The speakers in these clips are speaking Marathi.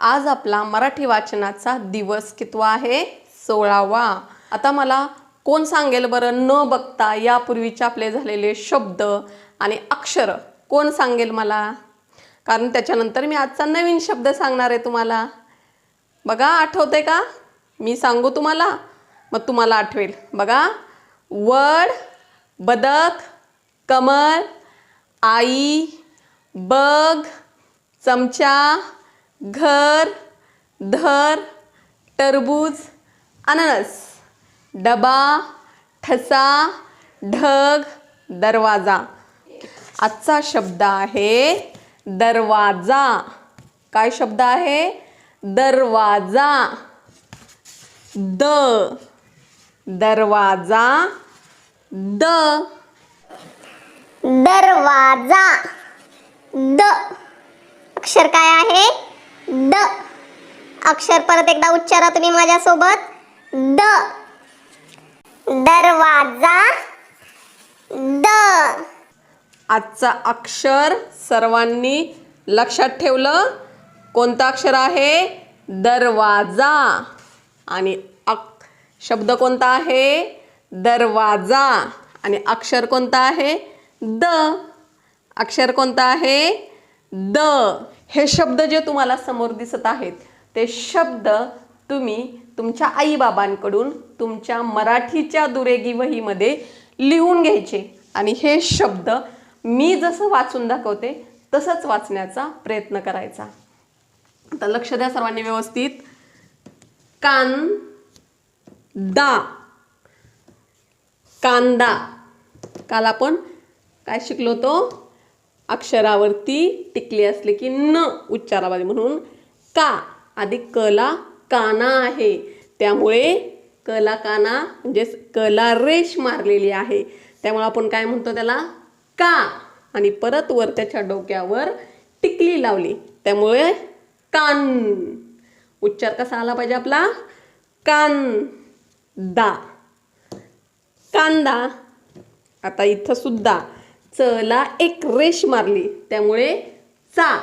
आज आपला मराठी वाचनाचा दिवस कितवा आहे? सोळावा. आता मला कोण सांगेल बरं? न बघता यापूर्वीचे आपले झालेले शब्द आणि अक्षर कोण सांगेल मला? कारण त्याच्यानंतर मी आजचा नवीन शब्द सांगणार आहे तुम्हाला. बघा आठवते का? मी सांगू तुम्हाला? मग तुम्हाला आठवेल. बघा वड बदक कमल आई बग चमचा घर धर टरबूज अननस डबा ठसा ढग दरवाजा. आजचा शब्द आहे दरवाजा. काय शब्द आहे? दरवाजा. द. दरवाजा. द. दरवाजा. द. अक्षर काय आहे? द. अक्षर परत एकदा उच्चारा तुम्ही माझ्यासोबत. द. दरवाजा. द. आजचा अक्षर सर्वांनी लक्षात ठेवलं. कोणतं अक्षर आहे? दरवाजा. आणि अक शब्द कोणता आहे? दरवाजा. आणि अक्षर कोणता आहे? द. अक्षर कोणतं आहे? द. हे शब्द जे तुम्हाला समोर दिसत आहेत ते शब्द तुम्ही तुमच्या आईबाबांकडून तुमच्या मराठीच्या दुरेगी वहीमध्ये लिहून घ्यायचे. आणि हे शब्द मी जसं वाचून दाखवते तसंच वाचण्याचा प्रयत्न करायचा. आता लक्ष द्या सर्वांनी व्यवस्थित. कान दा. कांदा काल आपण काय शिकलो तो अक्षरावरती टिकली असले की न उच्चारावादी म्हणून का आधी कला काना आहे. त्यामुळे कला काना म्हणजे कला रेश मारलेली आहे. त्यामुळे आपण काय म्हणतो त्याला? का. आणि परत वर त्याच्या डोक्यावर टिकली लावली. त्यामुळे कान. उच्चार कसा आला पाहिजे आपला? कान दा कांदा. आता इथं सुद्धा चला एक रेष मारली. त्यामुळे चा.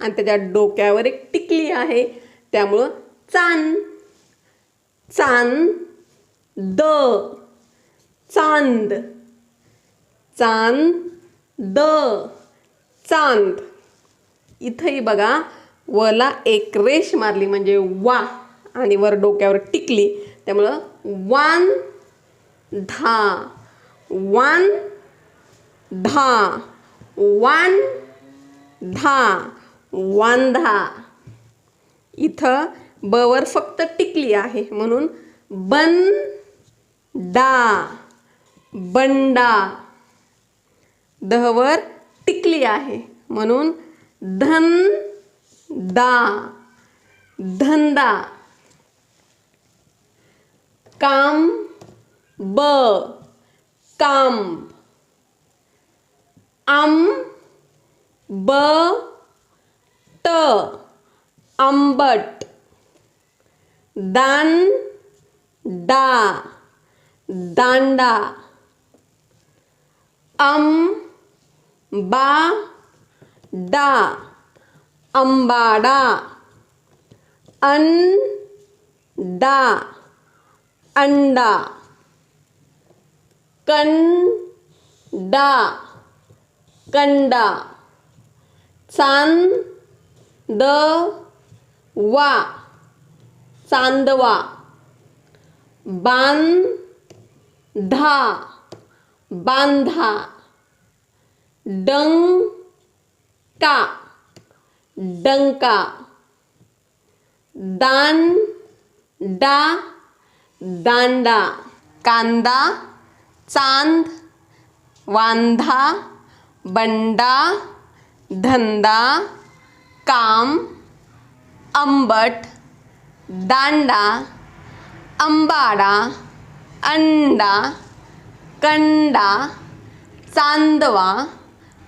आणि त्याच्या डोक्यावर एक टिकली आहे. त्यामुळं चान. चान. द. चांद. Chand the. चांद. इथंही बघा वला एक रेष मारली म्हणजे वा. आणि वर डोक्यावर टिकली. त्यामुळं वान. धा. वान. धा. वान धा. वांधा. इथं बवर फक्त टिकली आहे. म्हणून बन डा. बंडा. दहवर टिकली आहे. म्हणून धन दा धंदा. काम ब. काम. आम ब ट आंबट दान डा दांडा अम बा डा अंबाडा अन डा अंडा कंडा कंडा। चाँद वा। चांदवा। बांधा। बांधा। डंका। डंका। दांडा दांडा। कांदा। चाँद। वांधा। बंडा धंदा काम आंबट दांडा अंबाडा अंडा कंडा चांदवा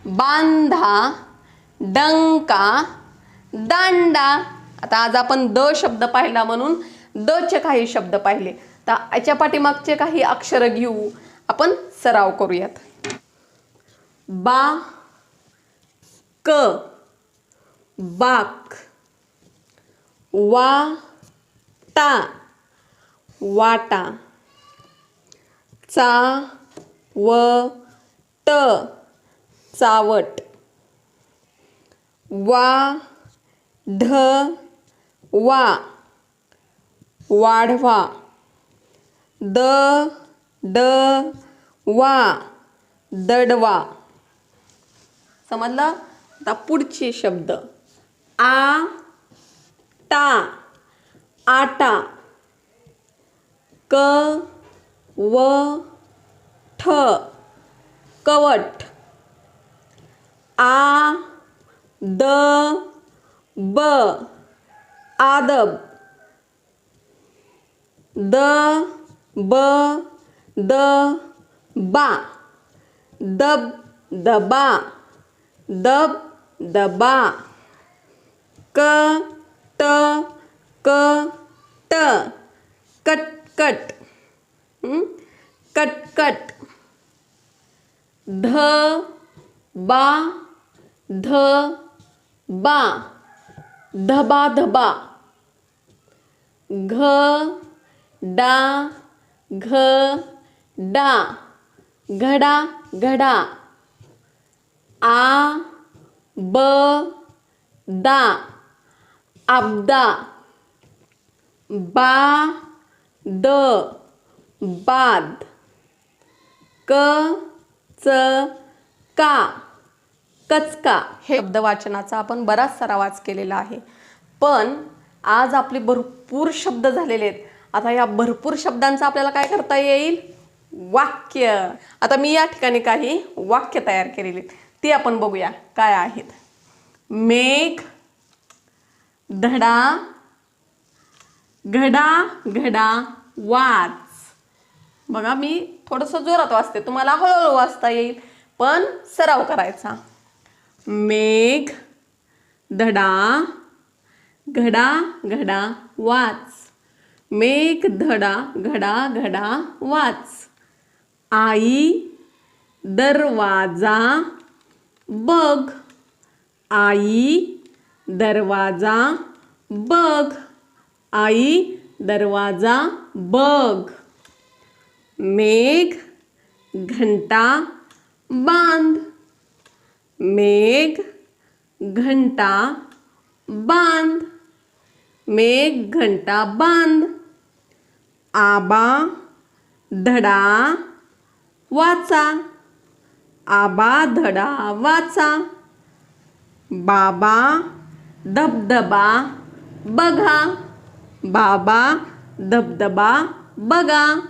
बांधा डंका दांडा. आता आज आपण द शब्द पाहिला म्हणून द चे काही शब्द पाहिले. तर याच्या पाठीमागचे काही अक्षरं घेऊ. आपण सराव करूयात. बा क बाक वा टा वाटा चा व ट चावट वा ढ वा वाढवा द ड वा दडवा समजलं? आता पुढचे शब्द. आ टा. आटा. क व ठ. कवट. आ द ब. आदब. द ब द बा. दब दबा. दब दबा क त क ट कट कट कट कट ध बा ध बा धबा धबा घ डा घ डा घडा घडा. आ ब दा आबदा बा द बाद क च का कचका. हे शब्द वाचनाचा आपण बराच सरावाच केलेला आहे. पण आज आपले भरपूर शब्द झालेले आहेत. आता या भरपूर शब्दांचा आपल्याला काय करता येईल? वाक्य. आता मी या ठिकाणी काही वाक्य तयार केलेली आहेत. ती आपण बघूया काय आहेत. मेघ धडा घडा घडा वाच. बघा मी थोडंसं जोरात वाचते. तुम्हाला हळूहळू वाचता येईल पण सराव करायचा. मेघ धडा घडा घडा वाच. मेघ धडा घडा घडा वाच. आई दरवाजा बघ. आई, दरवाज़ा, बघ. आई, दरवाज़ा, बघ. मेघ, घंटा, बाँध. मेघ, घंटा, बाँध. मेघ, घंटा, बाँध. आबा, धडा, वाचा. आबा धडा वाचा. बाबा धबधबा बघा. बाबा धबधबा बघा.